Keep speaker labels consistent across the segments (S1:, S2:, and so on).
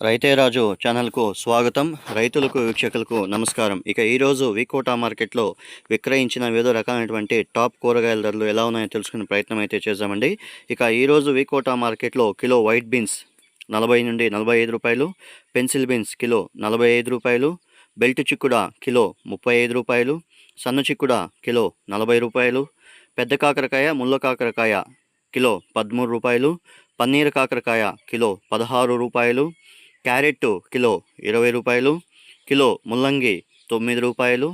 S1: రైతే రాజు ఛానల్కు స్వాగతం. రైతులకు వీక్షకులకు నమస్కారం. ఇక ఈరోజు వికోటా మార్కెట్లో విక్రయించిన వివిధ రకాలైనటువంటి టాప్ కూరగాయల ధరలు ఎలా ఉన్నాయో తెలుసుకునే ప్రయత్నం అయితే చేద్దామండి. ఇక ఈరోజు వికోటా మార్కెట్లో కిలో వైట్ బీన్స్ నలభై నుండి నలభై ఐదు రూపాయలు పెన్సిల్ బీన్స్ కిలో నలభై ఐదు రూపాయలు బెల్ట్ చిక్కుడ కిలో ముప్పై ఐదు రూపాయలు సన్న చిక్కుడ కిలో నలభై రూపాయలు పెద్ద కాకరకాయ ముళ్ళ కాకరకాయ కిలో పదమూడు రూపాయలు పన్నీర్ కాకరకాయ కిలో పదహారు రూపాయలు క్యారెట్ కిలో ఇరవై రూపాయలు కిలో ముల్లంగి తొమ్మిది రూపాయలు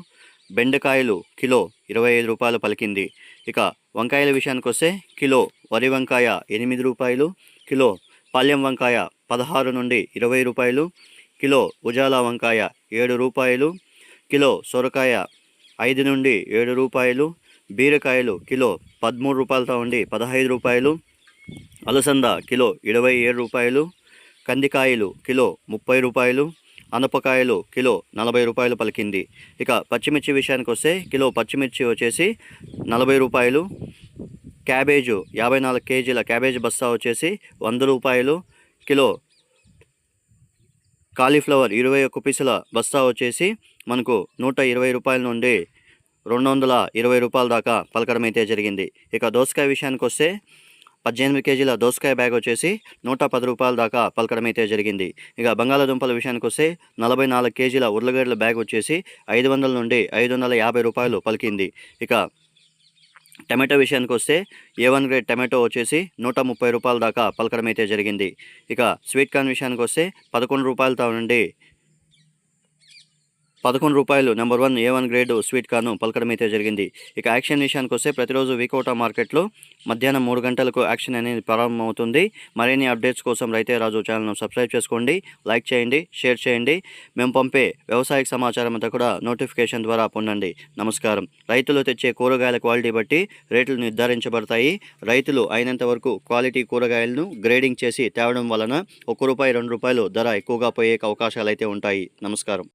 S1: బెండకాయలు కిలో ఇరవై ఐదు రూపాయలు పలికింది. ఇక వంకాయల విషయానికి వస్తే కిలో వరి వంకాయ ఎనిమిది రూపాయలు కిలో పాల్యం వంకాయ పదహారు నుండి ఇరవై రూపాయలు కిలో ఉజాలా వంకాయ ఏడు రూపాయలు కిలో సొరకాయ ఐదు నుండి ఏడు రూపాయలు బీరకాయలు కిలో పదమూడు రూపాయలతో ఉండి పదహైదు రూపాయలు అలసంద కిలో ఇరవై ఏడు రూపాయలు కందికాయలు కిలో ముప్పై రూపాయలు అనపకాయలు కిలో నలభై రూపాయలు పలికింది. ఇక పచ్చిమిర్చి విషయానికి వస్తే కిలో పచ్చిమిర్చి వచ్చేసి నలభై రూపాయలు క్యాబేజు యాభై నాలుగు కేజీల క్యాబేజ్ బస్తా వచ్చేసి వంద రూపాయలు కిలో కాలీఫ్లవర్ ఇరవై ఒక్క పీసుల బస్తా వచ్చేసి మనకు నూట ఇరవై రూపాయల నుండి రెండు వందల ఇరవై రూపాయల దాకా పలకడం అయితే జరిగింది. ఇక దోసకాయ విషయానికి వస్తే పద్దెనిమిది కేజీల దోసకాయ బ్యాగ్ వచ్చేసి నూట పది రూపాయల దాకా పలకడం అయితే జరిగింది. ఇక బంగాళాదుంపల విషయానికి వస్తే నలభై నాలుగు కేజీల ఉర్లగడ్డల బ్యాగ్ వచ్చేసి ఐదు వందల నుండి ఐదు వందల యాభై రూపాయలు పలికింది. ఇక టమాటో విషయానికి వస్తే ఏ వన్ గ్రేడ్ టమాటో వచ్చేసి నూట ముప్పై రూపాయల దాకా పలకడం అయితే జరిగింది. ఇక స్వీట్ కార్న్ విషయానికి వస్తే పదకొండు రూపాయలతో నుండి పదకొండు రూపాయలు. Number one A one grade sweet కార్ను పలకడం అయితే జరిగింది. ఇక యాక్షన్ విషయానికి వస్తే ప్రతిరోజు వీకోటా మార్కెట్లో మధ్యాహ్నం మూడు గంటలకు యాక్షన్ అనేది ప్రారంభమవుతుంది. మరిన్ని అప్డేట్స్ కోసం రైతే రాజు ఛానల్ను సబ్స్క్రైబ్ చేసుకోండి లైక్ చేయండి షేర్ చేయండి. మేము పంపే వ్యవసాయ సమాచారం అంతా కూడా నోటిఫికేషన్ ద్వారా పొందండి. నమస్కారం. రైతులు తెచ్చే కూరగాయల క్వాలిటీ బట్టి రేట్లు నిర్ధారించబడతాయి. రైతులు అయినంత వరకు క్వాలిటీ కూరగాయలను గ్రేడింగ్ చేసి తేవడం వలన ఒక్క రూపాయి రెండు రూపాయలు ధర ఎక్కువగా పోయే అవకాశాలు అయితే ఉంటాయి. నమస్కారం.